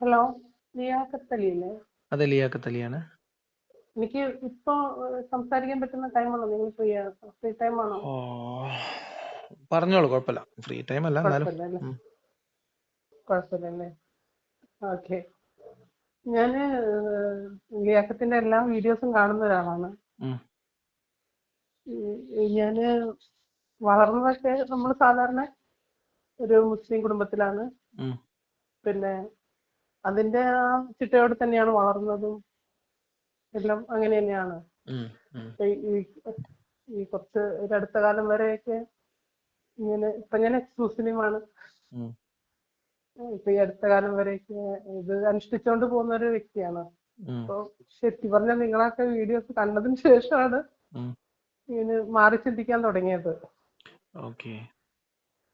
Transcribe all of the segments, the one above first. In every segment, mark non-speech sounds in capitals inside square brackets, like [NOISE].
Hello അല്ലേ അതെ ലിയാക്കത്തലിയാണ് എനിക്ക് ഇപ്പൊ സംസാരിക്കാൻ പറ്റുന്ന ടൈമാണോ നിങ്ങൾ ഫ്രീ ഫ്രീ ടൈം ആണോ? ഓ പറഞ്ഞോളൂ കുഴപ്പമില്ല. ഫ്രീ ടൈം അല്ല എന്നാലും. കുഴപ്പമില്ലല്ലേ? ഓക്കെ ഞാൻ ലിയാക്കത്തിന്റെ എല്ലാ വീഡിയോസും കാണുന്ന ഒരാളാണ്. ഞാൻ വളർന്നതൊക്കെ നമ്മൾ സാധാരണ ഒരു മുസ്ലിം കുടുംബത്തിലാണ്. പിന്നെ അതിന്റെ ആ ചിട്ടയോടെ തന്നെയാണ് വളർന്നതും എല്ലാം അങ്ങനെ തന്നെയാണ് ഈ കുറച്ച് ഒരു അടുത്ത കാലം വരെയൊക്കെ ഇങ്ങനെ ഇപ്പൊ ഞാൻ എക്സ് മുസ്ലിമാണ്. ഇപ്പൊ ഈ അടുത്ത കാലം വരെയൊക്കെ ഇത് അനുഷ്ഠിച്ചുകൊണ്ട് പോകുന്ന ഒരു വ്യക്തിയാണ്. അപ്പൊ ശരിക്കും പറഞ്ഞാൽ നിങ്ങളൊക്കെ വീഡിയോസ് കണ്ടതിന് ശേഷമാണ്. ഇങ്ങനെ മാറി ചിന്തിക്കാൻ തുടങ്ങിയത്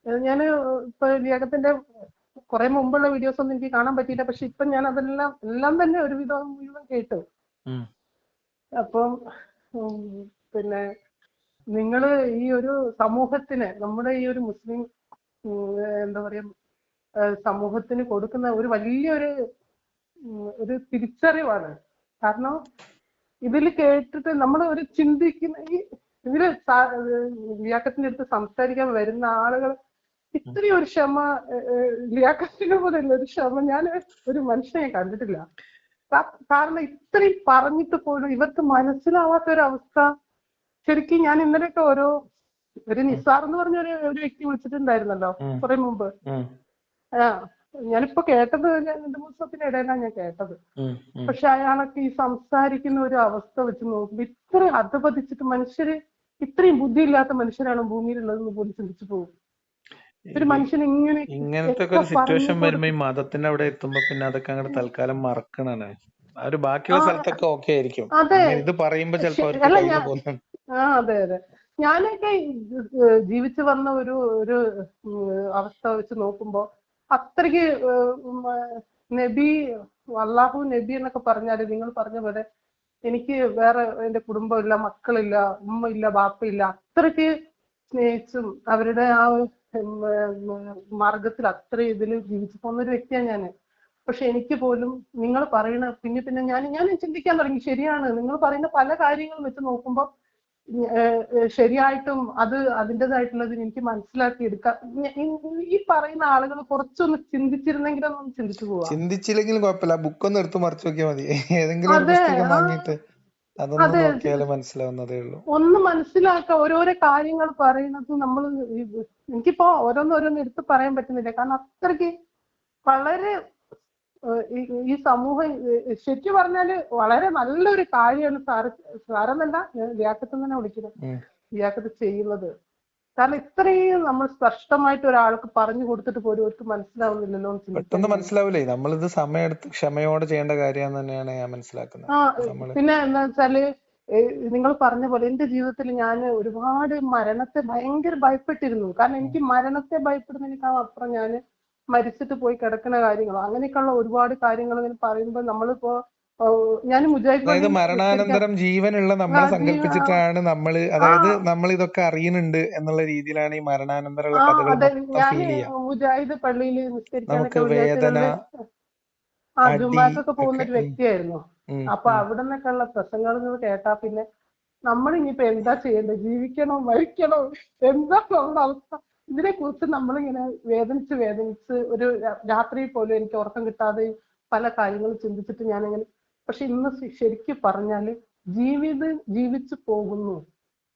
ഞാൻ ഞാൻ ഇപ്പൊ ലിയാഖത്തിന്റെ കുറെ മുമ്പുള്ള വീഡിയോസ് ഒന്നും എനിക്ക് കാണാൻ പറ്റിയില്ല. പക്ഷെ ഇപ്പൊ ഞാൻ അതെല്ലാം എല്ലാം തന്നെ ഒരുവിധം മുഴുവൻ കേട്ടു. അപ്പം പിന്നെ നിങ്ങൾ ഈ ഒരു സമൂഹത്തിന് നമ്മുടെ ഈ ഒരു മുസ്ലിം എന്താ പറയാ സമൂഹത്തിന് കൊടുക്കുന്ന ഒരു വലിയൊരു ഒരു ഒരു തിരിച്ചറിവാണ്. കാരണം ഇതിൽ കേട്ടിട്ട് നമ്മൾ ഒരു ചിന്തിക്കുന്ന ഈ ഇതിൽ വ്യാക്കത്തിന്റെ അടുത്ത് സംസാരിക്കാൻ വരുന്ന ആളുകൾ ഇത്രയും ഒരു ക്ഷമ ലിയാക്കത്തിന് പോലെയുള്ള ഒരു ക്ഷമ ഞാൻ ഒരു മനുഷ്യനെ കണ്ടിട്ടില്ല കാരണം ഇത്രയും പറഞ്ഞിട്ട് പോലും ഇവർക്ക് മനസ്സിലാവാത്ത ഒരു അവസ്ഥ ശരിക്കും ഞാൻ ഇന്നലെയൊക്കെ ഓരോ ഒരു നിസാർ എന്ന് പറഞ്ഞ ഒരു ഒരു വ്യക്തി വിളിച്ചിട്ടുണ്ടായിരുന്നല്ലോ. കുറെ മുമ്പ്. ആ ഞാനിപ്പോ കേട്ടത് ഞാൻ രണ്ടു മൂന്ന് ദിവസത്തിനിടയിലാണ് ഞാൻ കേട്ടത്. പക്ഷെ അയാളൊക്കെ ഈ സംസാരിക്കുന്ന ഒരു അവസ്ഥ വെച്ച് നോക്കുമ്പോ ഇത്രയും അധപതിച്ചിട്ട് മനുഷ്യര് ഇത്രയും ബുദ്ധിയില്ലാത്ത മനുഷ്യരാണ് ഭൂമിയിലുള്ളതെന്ന് പോലും ചിന്തിച്ചു പോകും ഒരു മനുഷ്യൻ ഇങ്ങനെ ഇങ്ങനത്തെ ഒരു സിറ്റുവേഷൻ വരുമ്പോ ഈ മതത്തിന്റെ അവിടെ എത്തുമ്പോ പിന്നെ അതൊക്കെ അങ്ങോട്ട് തൽക്കാലം മറക്കണാണ് ആ ഒരു ബാക്കിയുള്ള സ്ഥലത്തൊക്കെ ഓക്കെ ആയിരിക്കും. ഇത് പറയുമ്പോ ചിലപ്പോ ആ അതെ അതെ. ഞാനൊക്കെ ജീവിച്ചു വന്ന ഒരു ഒരു അവസ്ഥ വെച്ച് നോക്കുമ്പോ അത്രയ്ക്ക് നബി അള്ളാഹു നബി എന്നൊക്കെ പറഞ്ഞാൽ നിങ്ങൾ പറഞ്ഞ പോലെ എനിക്ക് വേറെ എന്റെ കുടുംബമില്ല മക്കളില്ല ഉമ്മയില്ല ഇല്ല ബാപ്പയില്ല അത്രയ്ക്ക് സ്നേഹിച്ചും അവരുടെ ആ മാർഗത്തിൽ അത്ര ഇതിൽ ജീവിച്ചു പോകുന്ന ഒരു വ്യക്തിയാണ് ഞാൻ പക്ഷെ എനിക്ക് പോലും നിങ്ങൾ പറയുന്ന പിന്നെ പിന്നെ ഞാൻ ഞാൻ ചിന്തിക്കാൻ തുടങ്ങി ശരിയാണ്. നിങ്ങൾ പറയുന്ന പല കാര്യങ്ങളും വെച്ച് നോക്കുമ്പോൾ ശരിയായിട്ടും അത് അതിന്റെതായിട്ടുള്ളത് എനിക്ക് മനസ്സിലാക്കി എടുക്കാം ഈ- പറയുന്ന ആളുകൾ കുറച്ചൊന്ന് ചിന്തിച്ചിരുന്നെങ്കിലൊന്നും ചിന്തിച്ചു പോവാ. ചിന്തിച്ചില്ലെങ്കിലും കുഴപ്പമില്ല. ബുക്ക് ഒന്ന് എടുത്ത് മറിച്ചു നോക്കിയാൽ മതി. ഏതെങ്കിലും അതൊന്ന് അതെ. നോക്കിയാൽ മനസ്സിലാവുന്നതേ ഉള്ളൂ. ഒന്ന് മനസ്സിലാക്കുക ഓരോരോ കാര്യങ്ങൾ പറയുന്നത് നമ്മൾ എനിക്കിപ്പോ ഓരോന്നോരോന്ന് എടുത്ത് പറയാൻ പറ്റുന്നില്ല. കാരണം അത്രയ്ക്ക് വളരെ ഈ സമൂഹം ശരിക്ക് പറഞ്ഞാൽ വളരെ നല്ലൊരു കാര്യമാണ് സാറ് സാറെന്നല്ല ഞാൻ വ്യാക്കത്ത് തന്നെ വിളിക്കുന്നത്. ലിയാക്കത്ത് വ്യാക്കത്ത് ചെയ്യുന്നത്. കാരണം ഇത്രയും നമ്മൾ സ്പഷ്ടമായിട്ട് ഒരാൾക്ക് പറഞ്ഞു കൊടുത്തിട്ട് പോലും അവർക്ക് മനസ്സിലാവുന്നില്ലല്ലോ പെട്ടെന്ന് മനസ്സിലാവില്ലേ നമ്മളിത് സമയമെടുത്ത് ക്ഷമയോടെ ചെയ്യേണ്ട കാര്യം തന്നെയാണ് ഞാൻ മനസ്സിലാക്കുന്നത്. പിന്നെ എന്താ വെച്ചാൽ നിങ്ങൾ പറഞ്ഞ പോലെ എന്റെ ജീവിതത്തിൽ ഞാൻ ഒരുപാട് മരണത്തെ ഭയങ്കര ഭയപ്പെട്ടിരുന്നു. കാരണം എനിക്ക് മരണത്തെ ഭയപ്പെടുന്നതിനേക്കാൾ അപ്പുറം ഞാൻ മരിച്ചിട്ട് പോയി കിടക്കുന്ന കാര്യങ്ങളോ. അങ്ങനെയൊക്കെയുള്ള ഒരുപാട് കാര്യങ്ങൾ ഇങ്ങനെ പറയുമ്പോൾ നമ്മളിപ്പോ ഞാൻ അതായത് മരണാനന്തരം ജീവനുള്ള നമ്മളെ സങ്കല്പിച്ചിട്ടാണ് നമ്മൾ അതായത് നമ്മൾ ഇതൊക്കെ അറിയുന്നുണ്ട് എന്നുള്ള രീതിയിലാണ് ഈ മരണാനന്തരമുള്ള കഥകൾ ഫീൽ ചെയ്യാം മുജാഹിദ് പള്ളിയിൽ നിസ്കരിക്കാനൊക്കെ നമുക്ക് വേദന, ജുമാക്കൊക്കെ പോകുന്ന ഒരു. വ്യക്തിയായിരുന്നു. അപ്പൊ. അവിടെ നിന്നൊക്കെയുള്ള പ്രസംഗങ്ങൾ കേട്ടാ പിന്നെ നമ്മൾ ഇനിയിപ്പോ എന്താ ചെയ്യേണ്ടത്? ജീവിക്കണോ? മരിക്കണോ? എന്താ നമ്മുടെ അവസ്ഥ? ഇതിനെ കുറിച്ച് നമ്മളിങ്ങനെ വേദനിച്ച് വേദനിച്ച് ഒരു രാത്രി പോലും എനിക്ക് ഉറക്കം കിട്ടാതെ പല കാര്യങ്ങളും ചിന്തിച്ചിട്ട് ഞാനിങ്ങനെ പക്ഷെ ഇന്ന് ശരിക്ക് പറഞ്ഞാൽ ജീവിതം ജീവിച്ചു പോകുന്നു.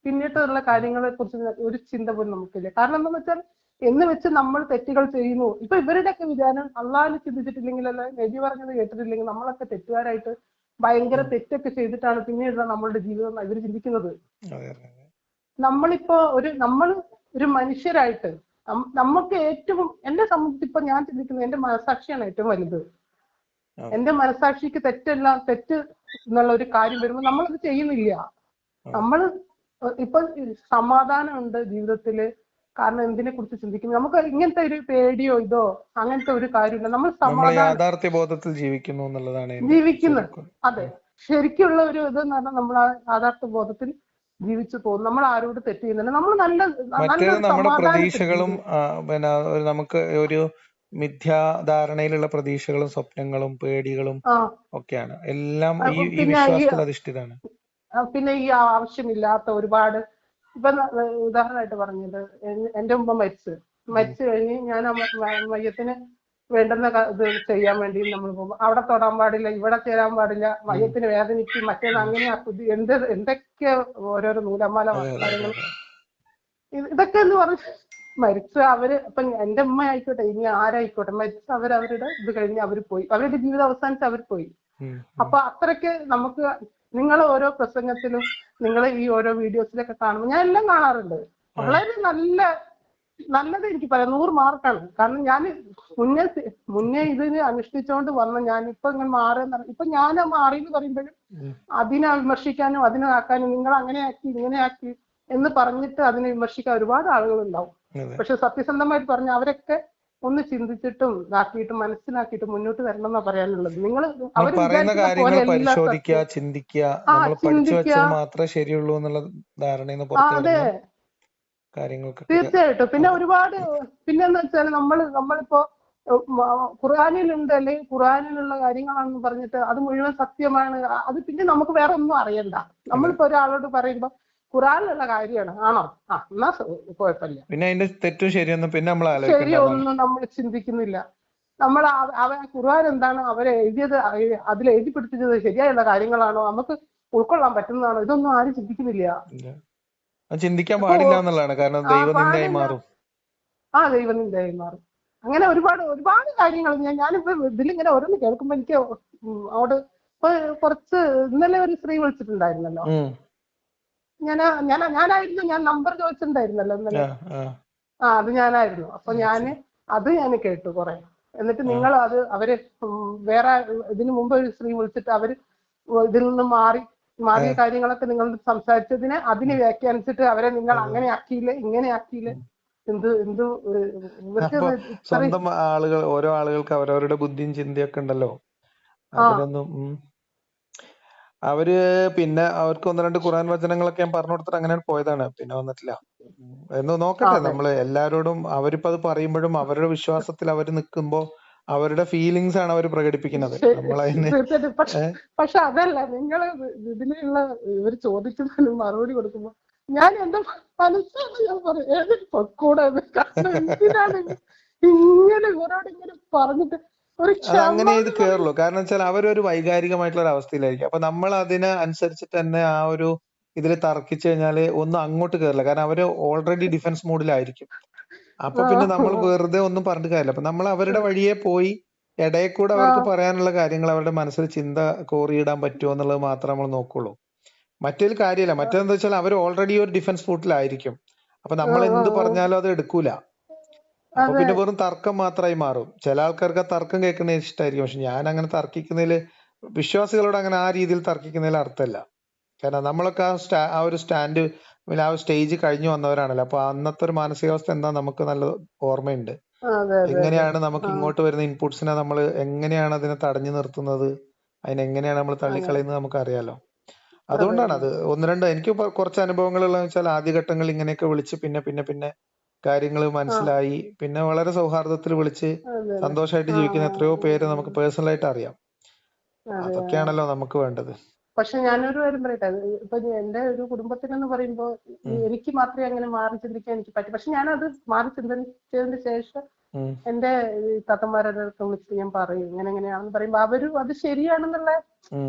പിന്നീട്ടുള്ള കാര്യങ്ങളെ കുറിച്ച് ഒരു ചിന്ത പോലും നമുക്കില്ല. കാരണം എന്താണെന്ന് വെച്ചാൽ എന്ന് വെച്ച് നമ്മൾ തെറ്റുകൾ ചെയ്യുന്നു. ഇപ്പൊ ഇവരുടെയൊക്കെ വിചാരം അള്ളാഹിനെ ചിന്തിച്ചിട്ടില്ലെങ്കിലല്ല നബി പറഞ്ഞത് കേട്ടിട്ടില്ലെങ്കിൽ നമ്മളൊക്കെ തെറ്റുകാരായിട്ട് ഭയങ്കര തെറ്റൊക്കെ ചെയ്തിട്ടാണ് പിന്നീട് നമ്മളുടെ ജീവിതം ഇവർ ചിന്തിക്കുന്നത്. നമ്മളിപ്പോ ഒരു നമ്മൾ ഒരു മനുഷ്യരായിട്ട് നമുക്ക് ഏറ്റവും എന്റെ സംബന്ധിച്ച് ഇപ്പൊ ഞാൻ ചിന്തിക്കുന്നത് എന്റെ മനസാക്ഷിയാണ് ഏറ്റവും വലുത്. എന്റെ മനസാക്ഷിക്ക് തെറ്റല്ല തെറ്റ് എന്നുള്ള ഒരു കാര്യം വരുമ്പോൾ നമ്മളത് ചെയ്യുന്നില്ല. നമ്മൾ ഇപ്പൊ സമാധാനമുണ്ട് ജീവിതത്തിൽ. കാരണം എന്തിനെ കുറിച്ച് ചിന്തിക്കുന്നു? നമുക്ക് ഇങ്ങനത്തെ ഒരു പേടിയോ ഇതോ അങ്ങനത്തെ ഒരു കാര്യമില്ല. നമ്മൾ സമാധാന ബോധത്തിൽ ജീവിക്കുന്നു എന്നുള്ളതാണ് ജീവിക്കുന്നു. ജീവിക്കുന്നത്. അതെ. ശരിക്കുള്ള ഒരു ഇത് എന്ന് പറഞ്ഞാൽ നമ്മൾ യാഥാർത്ഥ്യ ബോധത്തിൽ ജീവിച്ചു പോകും നമ്മൾ ആരോട് തെറ്റ് ചെയ്യുന്നില്ല. നമ്മൾ നല്ല നമ്മുടെ പ്രതീക്ഷകളും പിന്നെ നമുക്ക് ഒരു മിഥ്യാധാരണയിലുള്ള പ്രതീക്ഷകളും സ്വപ്നങ്ങളും പേടികളും ഒക്കെയാണ്. എല്ലാം ഈ ഈ വിശ്വാസത്തിൽ അധിഷ്ഠിതമാണ്. പിന്നെ ഈ ആവശ്യമില്ലാത്ത ഒരുപാട് ഇപ്പൊ ഉദാഹരണമായിട്ട് പറഞ്ഞത് എന്റെ ഉമ്മ മരിച്ചു. മരിച്ചു കഴിഞ്ഞ് ഞാൻ മയത്തിന് മയ്യത്തിന് വേണ്ടുന്ന ഇത് ചെയ്യാൻ വേണ്ടി നമ്മൾ പോകും. അവിടെ തൊടാൻ പാടില്ല ഇവിടെ ചേരാൻ പാടില്ല മയ്യത്തിന് വേദനിക്കും മറ്റേത് അങ്ങനെ എന്ത് എന്തൊക്കെ ഓരോരോ നൂലമാല ഇതൊക്കെ എന്ന് പറഞ്ഞ മരിച്ച. അവർ ഇപ്പൊ എന്റെ ഉമ്മ ആയിക്കോട്ടെ ഇനി ആരായിക്കോട്ടെ മരിച്ച അവർ അവരുടെ ഇത് കഴിഞ്ഞ് അവർ പോയി. അവരുടെ ജീവിതം അവസാനിച്ച് അവർ പോയി. അപ്പൊ അത്രയ്ക്ക് നമുക്ക് നിങ്ങൾ ഓരോ പ്രസംഗത്തിലും നിങ്ങൾ ഈ ഓരോ വീഡിയോസിലൊക്കെ കാണുമ്പോൾ ഞാൻ എല്ലാം കാണാറുണ്ട്. വളരെ നല്ല നല്ലത് എനിക്ക് പറയാം. നൂറ് മാർക്കാണ്. കാരണം ഞാൻ മുന്നേ മുന്നേ ഇതിന് അനുഷ്ഠിച്ചുകൊണ്ട് വന്ന ഞാൻ ഇപ്പൊ ഇങ്ങനെ മാറുന്ന ഇപ്പൊ ഞാൻ മാറി എന്ന് പറയുമ്പോഴും അതിനെ വിമർശിക്കാനും അതിനെ ആക്കാനും നിങ്ങൾ അങ്ങനെ ആക്കി ഇങ്ങനെ ആക്കി എന്ന് പറഞ്ഞിട്ട് അതിനെ വിമർശിക്കാൻ ഒരുപാട് ആളുകൾ ഉണ്ടാവും പക്ഷെ സത്യസന്ധമായിട്ട് പറഞ്ഞ അവരൊക്കെ ഒന്ന് ചിന്തിച്ചിട്ടും ഇതാക്കിയിട്ടും മനസ്സിലാക്കിയിട്ട് മുന്നോട്ട് വരണം എന്നാ പറയാനുള്ളത്. നിങ്ങൾ അവർ പറയുന്ന കാര്യങ്ങൾ പരിശോധിക്കുക ചിന്തിക്കുക നമ്മൾ പഠിച്ചു മാത്രമേ ശരിയുള്ളൂ എന്നുള്ള ധാരണയിൽ നിന്ന് തീർച്ചയായിട്ടും. പിന്നെ ഒരുപാട് പിന്നെന്ന് വെച്ചാൽ നമ്മൾ നമ്മളിപ്പോ ഖുറാനിലുണ്ട് ഖുർആനിലുണ്ട് അല്ലെങ്കിൽ ഖുർആനിലുള്ള കാര്യങ്ങളാണെന്ന് പറഞ്ഞിട്ട് അത് മുഴുവൻ സത്യമാണ്. അത് പിന്നെ നമുക്ക് വേറെ ഒന്നും അറിയണ്ട. നമ്മളിപ്പോ ഒരാളോട് പറയുമ്പോ ഖുർആനിലുള്ള കാര്യമാണ്. ആണോ? ആ എന്നാ കുഴപ്പമില്ല. പിന്നെ അതിന്റെ തെറ്റും ശരിയൊന്നും പിന്നെ നമ്മൾ ശരിയൊന്നും നമ്മൾ ചിന്തിക്കുന്നില്ല. നമ്മൾ അവ അവ- ഖുർആൻ എന്താണ് അവരെ എഴുതിയത് അതിൽ എഴുതി പിടിപ്പിച്ചത് ശരിയായുള്ള കാര്യങ്ങളാണോ? നമുക്ക് ഉൾക്കൊള്ളാൻ പറ്റുന്നതാണോ? ഇതൊന്നും ആരും ചിന്തിക്കുന്നില്ല. ചിന്തിക്കാൻ പാടില്ല എന്നുള്ളതാണ്. കാരണം ദൈവം മാറും. ആ ദൈവം നിന്റെ മാറും. അങ്ങനെ ഒരുപാട് ഒരുപാട് കാര്യങ്ങൾ ഞാൻ ഞാനിപ്പോ ഇതിലിങ്ങനെ ഓരോന്ന് കേൾക്കുമ്പോ എനിക്ക് അവിടെ ഇപ്പൊ കുറച്ച് ഇന്നലെ ഒരു സ്ത്രീ വിളിച്ചിട്ടുണ്ടായിരുന്നല്ലോ. ഞാൻ ഞാൻ ഞാനായിരുന്നു ഞാൻ നമ്പർ ചോദിച്ചിട്ടുണ്ടായിരുന്നല്ലോ ഇന്നലെ. ആ, അത് ഞാനായിരുന്നു. അപ്പൊ ഞാൻ അത് ഞാൻ കേട്ടു കുറെ. എന്നിട്ട് നിങ്ങൾ അത് അവർ വേറെ ഇതിനു മുമ്പ് ഒരു സ്ത്രീ വിളിച്ചിട്ട് അവർ ഇതിൽ നിന്ന് മാറി. മാറിയ കാര്യങ്ങളൊക്കെ നിങ്ങൾ സംസാരിച്ചതിനെ അതിന്. വ്യാഖ്യാനിച്ചിട്ട് അവരെ നിങ്ങൾ അങ്ങനെ ആക്കിയില്ല ഇങ്ങനെ ആക്കിയില്ല. എന്ത് എന്ത് സ്വന്തം ആളുകൾ ഓരോ ആളുകൾക്ക് അവരവരുടെ ബുദ്ധിയും ചിന്തയൊക്കെ ഉണ്ടല്ലോ. അതിനൊന്നും. അവർ പിന്നെ അവർക്ക് ഒന്ന് രണ്ട് ഖുർആൻ വചനങ്ങളൊക്കെ ഞാൻ പറഞ്ഞു കൊടുത്തിട്ട് അങ്ങനെ പോയതാണ്. പിന്നെ വന്നിട്ടില്ല. എന്ന് നോക്കട്ടെ നമ്മൾ എല്ലാരോടും അവരിപ്പോ അത് പറയുമ്പോഴും അവരുടെ വിശ്വാസത്തിൽ അവർ നിൽക്കുമ്പോ അവരുടെ ഫീലിങ്സ് ആണ് അവർ പ്രകടിപ്പിക്കുന്നത്. പക്ഷെ അതല്ല നിങ്ങൾ ഇതിലുള്ള ഇവർ ചോദിക്കുന്നതിന് മറുപടി കൊടുക്കുമ്പോ ഞാൻ എന്റെ മനസ്സാണ് ഞാൻ പറയും ഏത് പൊക്കൂടെ. കാരണം എന്തിനാണ് ഇങ്ങനെ ഇവരോട് ഇങ്ങനെ പറഞ്ഞിട്ട് അങ്ങനെ ഇത് കേറുള്ളൂ. കാരണം വെച്ചാൽ അവരൊരു വൈകാരികമായിട്ടുള്ള ഒരു അവസ്ഥയിലായിരിക്കും. അപ്പൊ നമ്മൾ അതിന് അനുസരിച്ചിട്ട് തന്നെ ആ ഒരു ഇതിൽ തർക്കിച്ചു കഴിഞ്ഞാൽ ഒന്നും അങ്ങോട്ട് കേറില്ല. കാരണം അവർ ഓൾറെഡി ഡിഫൻസ് മോഡിലായിരിക്കും അപ്പൊ പിന്നെ നമ്മൾ വെറുതെ ഒന്നും പറഞ്ഞിട്ട് കാര്യമില്ല. അപ്പൊ നമ്മൾ അവരുടെ വഴിയെ പോയി ഇടയിൽ കൂടെ അവർക്ക് പറയാനുള്ള കാര്യങ്ങൾ അവരുടെ മനസ്സിൽ ചിന്ത കോറിയിടാൻ പറ്റുമോ എന്നുള്ളത് മാത്രം നമ്മൾ നോക്കുള്ളൂ. മറ്റൊരു കാര്യമില്ല. മറ്റേന്താ വെച്ചാൽ അവർ ഓൾറെഡി ഒരു ഡിഫൻസ് ഫൂട്ടിലായിരിക്കും അപ്പൊ നമ്മൾ എന്ത് പറഞ്ഞാലും അത് എടുക്കൂല. അപ്പൊ പിന്നെ വെറും തർക്കം മാത്രമായി മാറും. ചില ആൾക്കാർക്ക് ആ തർക്കം കേൾക്കുന്നത് ഇഷ്ടമായിരിക്കും പക്ഷെ ഞാൻ അങ്ങനെ തർക്കിക്കുന്നതിൽ വിശ്വാസികളോട് അങ്ങനെ ആ രീതിയിൽ തർക്കിക്കുന്നതിൽ അർത്ഥമില്ല കാരണം നമ്മളൊക്കെ ആ സ്റ്റാ ആ ഒരു സ്റ്റാൻഡ് ആ ഒരു സ്റ്റേജ് കഴിഞ്ഞു വന്നവരാണല്ലോ. അപ്പൊ അന്നത്തെ ഒരു മാനസികാവസ്ഥ എന്താ നമുക്ക് നല്ല ഓർമ്മയുണ്ട്. എങ്ങനെയാണ് നമുക്ക് ഇങ്ങോട്ട് വരുന്ന ഇൻപുട്സിനെ നമ്മൾ എങ്ങനെയാണ് അതിനെ തടഞ്ഞു നിർത്തുന്നത്? അതിനെങ്ങനെയാണ് നമ്മൾ തള്ളിക്കളയുന്നത് നമുക്ക് അറിയാലോ അതുകൊണ്ടാണ് അത് ഒന്ന് രണ്ട് എനിക്ക് കുറച്ച് അനുഭവങ്ങൾ ഉള്ളതെന്ന് വെച്ചാൽ ആദ്യഘട്ടങ്ങളിൽ ഇങ്ങനെയൊക്കെ വിളിച്ച് പിന്നെ പിന്നെ പിന്നെ കാര്യങ്ങൾ മനസ്സിലായി. പിന്നെ വളരെ സൗഹാർദ്ദത്തിൽ വിളിച്ച് സന്തോഷമായിട്ട് ജീവിക്കുന്ന എത്രയോ പേര് നമുക്ക് പേഴ്സണൽ ആയിട്ട് അറിയാം. അതെ അതൊക്കെയാണല്ലോ നമുക്ക് വേണ്ടത്. പക്ഷെ ഞാനൊരു കാര്യം പറയട്ടെ. ഇപ്പൊ എന്റെ ഒരു കുടുംബത്തിനെന്ന് പറയുമ്പോ എനിക്ക് മാത്രമേ അങ്ങനെ മാറി ചിന്തിക്കാൻ എനിക്ക് പറ്റും. പക്ഷെ ഞാനത് മാറി ചിന്തിച്ചതിന് ശേഷം എന്റെ തത്തന്മാരൊക്കെ വിളിച്ച് ഞാൻ പറയും. ഇങ്ങനെ എങ്ങനെയാണെന്ന് പറയുമ്പോ അവരും അത് ശരിയാണെന്നുള്ള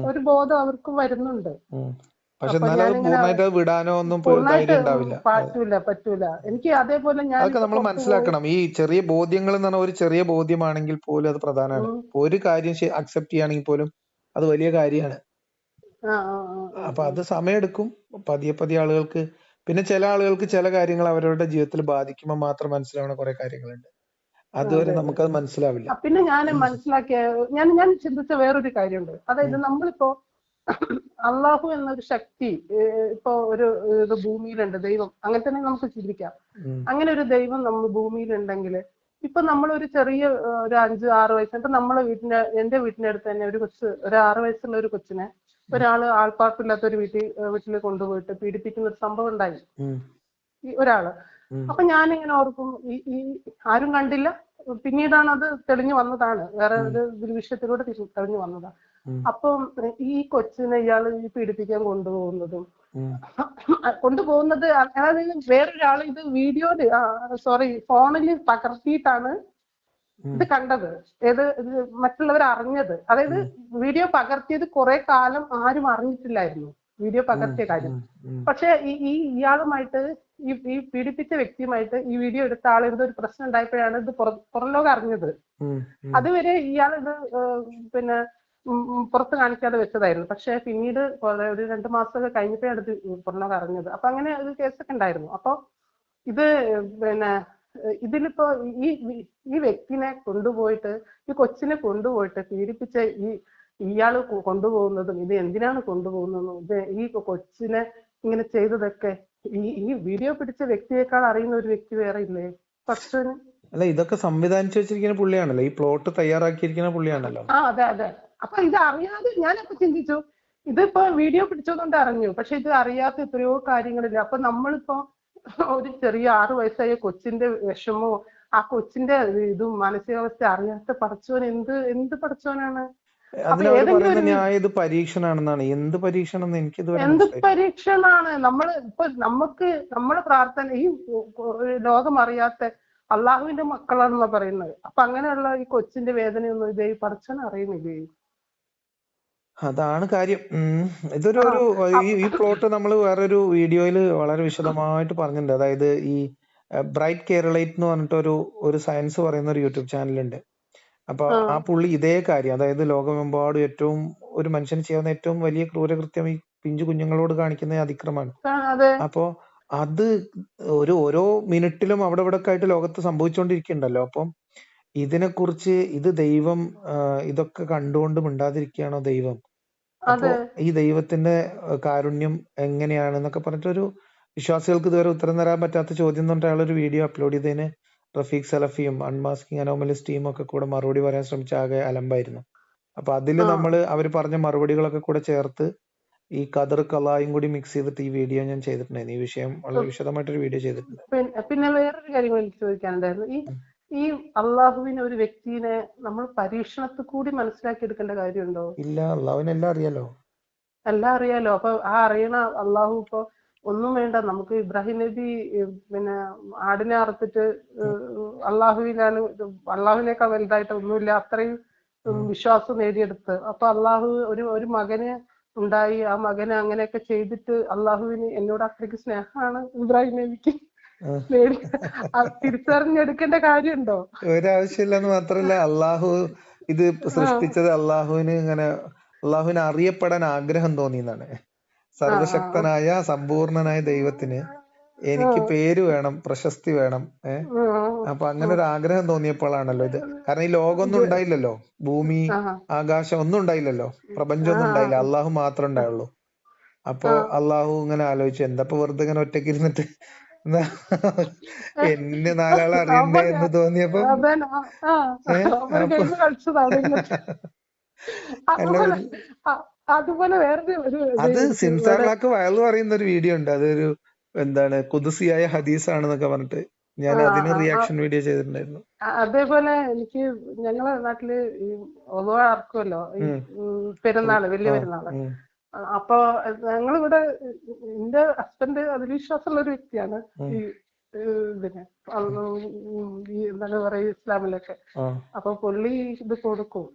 ഒരു ബോധം അവർക്ക് വരുന്നുണ്ട്. പക്ഷെ പൂർണമായിട്ട് അത് വിടാനോ ഒന്നും ഉണ്ടാവില്ല. പറ്റൂല പറ്റൂല. എനിക്ക് അതേപോലെ അതൊക്കെ ഞാനിപ്പോ നമ്മൾ മനസ്സിലാക്കണം. ഈ ചെറിയ ബോധ്യങ്ങൾ എന്ന് പറഞ്ഞാൽ ഒരു ചെറിയ ബോധ്യമാണെങ്കിൽ പോലും അത് പ്രധാനമാണ്. ഒരു കാര്യം അക്സെപ്റ്റ് ചെയ്യുകയാണെങ്കിൽ പോലും അത് വലിയ കാര്യമാണ്. അപ്പൊ. അത് സമയമെടുക്കും പതിയെ പതിയെ ആളുകൾക്ക് പിന്നെ ചില ആളുകൾക്ക് ചില കാര്യങ്ങൾ അവരുടെ ജീവിതത്തിൽ ബാധിക്കുമ്പോൾ മാത്രം മനസ്സിലാവുന്ന കുറെ കാര്യങ്ങളുണ്ട്. അതുവരെ അതെ അതെ നമുക്കത് മനസ്സിലാവില്ല. പിന്നെ ഞാൻ മനസ്സിലാക്കിയ ഞാൻ ഞാൻ ചിന്തിച്ച വേറൊരു കാര്യമുണ്ട്. അതായത് നമ്മളിപ്പോ അള്ളാഹു എന്നൊരു ശക്തി ഇപ്പൊ ഒരു ഇത് ഭൂമിയിലുണ്ട് ദൈവം. അങ്ങനെ തന്നെ നമുക്ക് ചിന്തിക്കാം. അങ്ങനെ ഒരു ദൈവം നമ്മൾ ഭൂമിയിലുണ്ടെങ്കിൽ ഇപ്പൊ നമ്മൾ ഒരു ചെറിയ ഒരു അഞ്ച് ആറ് വയസ്സ് ഇപ്പൊ നമ്മളെ വീട്ടിന്റെ എന്റെ വീട്ടിന്റെ അടുത്ത് തന്നെ ഒരു കൊച്ച് ഒരു ആറ് വയസ്സുള്ള ഒരു കൊച്ചിനെ ഒരാൾ ആൾപ്പാർപ്പില്ലാത്ത ഒരു വീട്ടിൽ വീട്ടിൽ കൊണ്ടുപോയിട്ട് പീഡിപ്പിക്കുന്ന ഒരു സംഭവം ഉണ്ടായി. ഈ ഒരാൾ. അപ്പൊ ഞാനിങ്ങനെ ഓർക്കും ഈ ഈ ആരും കണ്ടില്ല. പിന്നീടാണ് അത് തെളിഞ്ഞു വന്നതാണ്. വേറെ ഒരു വിഷയത്തിലൂടെ തെളിഞ്ഞു വന്നതാണ്. അപ്പം ഈ കൊച്ചിനെ ഇയാൾ പീഡിപ്പിക്കാൻ കൊണ്ടുപോകുന്നതും. കൊണ്ടുപോകുന്നത് അതായത് വേറൊരാൾ ഇത് വീഡിയോയിൽ സോറി ഫോണിൽ പകർത്തിയിട്ടാണ് ഇത് കണ്ടത്. ഏത് മറ്റുള്ളവർ അറിഞ്ഞത്. അതായത് വീഡിയോ പകർത്തിയത് കുറെ കാലം ആരും അറിഞ്ഞിട്ടില്ലായിരുന്നു. വീഡിയോ പകർത്തിയ കാര്യം. പക്ഷെ ഈ ഈ ഇയാളുമായിട്ട് ഈ ഈ പീഡിപ്പിച്ച വ്യക്തിയുമായിട്ട് ഈ വീഡിയോ എടുത്ത ആൾ എന്തോ ഒരു പ്രശ്നം ഉണ്ടായപ്പോഴാണ് ഇത് പുറം പുറം ലോകം അറിഞ്ഞത്. അതുവരെ ഇയാൾ ഇത് പിന്നെ പുറത്ത് കാണിക്കാതെ വെച്ചതായിരുന്നു. പക്ഷെ പിന്നീട് ഒരു രണ്ട് മാസമൊക്കെ കഴിഞ്ഞപ്പോഴാണ് ഇത് പുറം ലോകം അറിഞ്ഞത്. അപ്പൊ അങ്ങനെ ഒരു കേസൊക്കെ ഉണ്ടായിരുന്നു. അപ്പൊ ഇത് പിന്നെ ഇതിലിപ്പോ ഈ ഈ- വ്യക്തിനെ കൊണ്ടുപോയിട്ട് ഈ കൊച്ചിനെ കൊണ്ടുപോയിട്ട് പീഡിപ്പിച്ച ഈ ഇയാൾ കൊണ്ടുപോകുന്നതും ഇത് എന്തിനാണ് കൊണ്ടുപോകുന്നതും ഇത് ഈ കൊച്ചിനെ ഇങ്ങനെ ചെയ്തതൊക്കെ ഈ ഈ വീഡിയോ പിടിച്ച വ്യക്തിയേക്കാൾ അറിയുന്ന ഒരു വ്യക്തി വേറെ ഇല്ലേ? പക്ഷേ അല്ല ഇതൊക്കെ സംവിധാനിച്ചു വെച്ചിരിക്കുന്ന പുള്ളിയാണല്ലോ. ഈ പ്ലോട്ട് തയ്യാറാക്കിയിരിക്കുന്ന പുള്ളിയാണല്ലോ. ആ അതെ അതെ. അപ്പൊ ഇത് അറിയാതെ ഞാനപ്പോ ചിന്തിച്ചു. ഇതിപ്പോ വീഡിയോ പിടിച്ചതുകൊണ്ട് അറിഞ്ഞു. പക്ഷെ ഇത് അറിയാത്ത എത്രയോ കാര്യങ്ങളില്ല. അപ്പൊ നമ്മളിപ്പോ ഒരു ചെറിയ ആറു വയസ്സായ കൊച്ചിന്റെ വിഷമോ ആ കൊച്ചിന്റെ ഇതും മാനസികാവസ്ഥ അറിയാത്ത പഠിച്ചവൻ എന്ത് എന്ത് പഠിച്ചവനാണ്? ഇത് പരീക്ഷണാണെന്നാണ് എന്ത് പരീക്ഷണം എനിക്ക് എന്ത് പരീക്ഷണാണ് നമ്മൾ ഇപ്പൊ നമുക്ക് നമ്മുടെ പ്രാർത്ഥന ഈ ലോകം അറിയാത്ത അള്ളാഹുവിന്റെ മക്കളാണെന്നാ പറയുന്നത്. അപ്പൊ അങ്ങനെയുള്ള ഈ കൊച്ചിന്റെ വേദനയൊന്നും ഇതേ പഠിച്ചവൻ അറിയുന്നില്ലേ അതാണ് കാര്യം. ഉം. ഇതൊരു ഒരു ഈ ഈ പ്ലോട്ട് നമ്മൾ വേറൊരു വീഡിയോയിൽ വളരെ വിശദമായിട്ട് പറഞ്ഞിട്ടുണ്ട്. അതായത് ഈ ബ്രൈറ്റ് കേരളൈറ്റ് എന്ന് പറഞ്ഞിട്ടൊരു ഒരു സയൻസ് പറയുന്ന ഒരു യൂട്യൂബ് ചാനലുണ്ട്. അപ്പൊ ആ. പുള്ളി ഇതേ കാര്യം. അതായത് ലോകമെമ്പാടും ഏറ്റവും ഒരു മനുഷ്യന് ചെയ്യാവുന്ന ഏറ്റവും വലിയ ക്രൂരകൃത്യം ഈ പിഞ്ചു കുഞ്ഞുങ്ങളോട് കാണിക്കുന്ന അതിക്രമാണ് ആ, അതെ. അപ്പോ അത് ഒരു ഓരോ മിനിറ്റിലും അവിടെ ഇവിടെ ഒക്കെ ആയിട്ട് ലോകത്ത് സംഭവിച്ചുകൊണ്ടിരിക്കുന്നുണ്ടല്ലോ അപ്പം ഇതിനെക്കുറിച്ച് ഇത് ദൈവം ആ, ഇതൊക്കെ കണ്ടുകൊണ്ട് മിണ്ടാതിരിക്കുകയാണോ ദൈവം? അപ്പോ ഈ ദൈവത്തിന്റെ കാരുണ്യം കാരുണ്യം എങ്ങനെയാണെന്നൊക്കെ പറഞ്ഞിട്ടൊരു വിശ്വാസികൾക്ക് ഇതുവരെ ഉത്തരം തരാൻ പറ്റാത്ത ചോദ്യം എന്ന് പറഞ്ഞിട്ട് ഒരു വീഡിയോ അപ്ലോഡ് ചെയ്തതിന് റഫീഖ് സലഫിയും അൺമാസ്കിംഗ് അനോമലിസ് ടീമും ഒക്കെ കൂടെ മറുപടി പറയാൻ ശ്രമിച്ച ആകെ അലമ്പായിരുന്നു. അപ്പൊ അതിൽ. നമ്മൾ അവർ പറഞ്ഞ മറുപടികളൊക്കെ കൂടെ ചേർത്ത് ഈ കദർ കലായും കൂടി മിക്സ് ചെയ്തിട്ട് ഈ വീഡിയോ ഞാൻ ചെയ്തിട്ടുണ്ടായിരുന്നു. ഈ വിഷയം വളരെ വിശദമായിട്ടൊരു വീഡിയോ ചെയ്തിട്ടുണ്ട്. പിന്നെ വേറൊരു കാര്യം എനിക്ക് ചോദിക്കാനുണ്ടായിരുന്നു. ഈ ഈ അള്ളാഹുവിനെ ഒരു വ്യക്തിനെ നമ്മൾ പരീക്ഷണത്തിൽ കൂടി മനസ്സിലാക്കി എടുക്കേണ്ട കാര്യമുണ്ടോ? ഇല്ല അള്ളാഹുവിനെല്ലാം അറിയാലോ. എല്ലാം അറിയാലോ. അപ്പൊ ആ അറിയണ അള്ളാഹു ഇപ്പൊ ഒന്നും വേണ്ട. നമുക്ക് ഇബ്രാഹിം നബി പിന്നെ ആടിനെ അറുത്തിട്ട് അള്ളാഹുവിനാണ് അള്ളാഹുവിനേക്കാൾ വലുതായിട്ട് ഒന്നുമില്ല. അത്രയും വിശ്വാസം നേടിയെടുത്ത്. അപ്പൊ അള്ളാഹു ഒരു ഒരു മകന് ഉണ്ടായി. ആ മകനെ അങ്ങനെയൊക്കെ ചെയ്തിട്ട് അള്ളാഹുവിന് എന്നോട് അത്രയ്ക്ക് സ്നേഹമാണ് ഇബ്രാഹിം നബിക്ക്. തിരിച്ചറിഞ്ഞെടുക്കേണ്ട കാര്യമുണ്ടോ? ഒരാവശ്യമില്ലെന്ന് മാത്രല്ല അള്ളാഹു ഇത് സൃഷ്ടിച്ചത് അള്ളാഹുവിന് ഇങ്ങനെ അള്ളാഹുവിന് അറിയപ്പെടാൻ ആഗ്രഹം തോന്നി എന്നാണ് സർവശക്തനായ സമ്പൂർണനായ ദൈവത്തിന് എനിക്ക് പേര് വേണം പ്രശസ്തി വേണം ഏഹ് അപ്പൊ അങ്ങനെ ഒരു ആഗ്രഹം തോന്നിയപ്പോഴാണല്ലോ ഇത്. കാരണം ഈ ലോകമൊന്നും ഉണ്ടായില്ലല്ലോ. ഭൂമി ആകാശം ഒന്നും ഉണ്ടായില്ലല്ലോ. പ്രപഞ്ചം ഒന്നും ഉണ്ടായില്ല. അള്ളാഹു മാത്രമേ ഉണ്ടായുള്ളൂ. അപ്പൊ അള്ളാഹു ഇങ്ങനെ ആലോചിച്ചു എന്താ വെറുതെ ഇങ്ങനെ ഒറ്റയ്ക്ക് ഇരുന്നിട്ട് [LAUGHS] എന്നാ നാലാളെ അറിയണ്ടേ എന്ന് തോന്നിയപ്പോ. [LAUGHS] അതുപോലെ ഒരു അത് ഇത് വയറു വയലു പറയുന്ന ഒരു വീഡിയോ ഉണ്ട്. അതൊരു എന്താണ് കുതിസിയായ ഹദീസ് ആണെന്നൊക്കെ പറഞ്ഞിട്ട് ഞാൻ അതിന് റിയാക്ഷൻ വീഡിയോ ചെയ്തിട്ടുണ്ടായിരുന്നു. അതേപോലെ എനിക്ക് ഞങ്ങളെ നാട്ടിൽ ഈ ഒതുവ ഇറക്കുമല്ലോ ഈ ഉം. ഉം, പെരുന്നാൾ വലിയ പെരുന്നാൾ. അപ്പൊ ഞങ്ങളിവിടെ എന്റെ ഹസ്ബൻഡ് അതിൽ വിശ്വാസമുള്ള ഒരു വ്യക്തിയാണ്. ഈ ഇതിനെ ഈ എന്താണ് പറയുക ഇസ്ലാമിലൊക്കെ. അപ്പൊ പുള്ളി ഇത് കൊടുക്കും.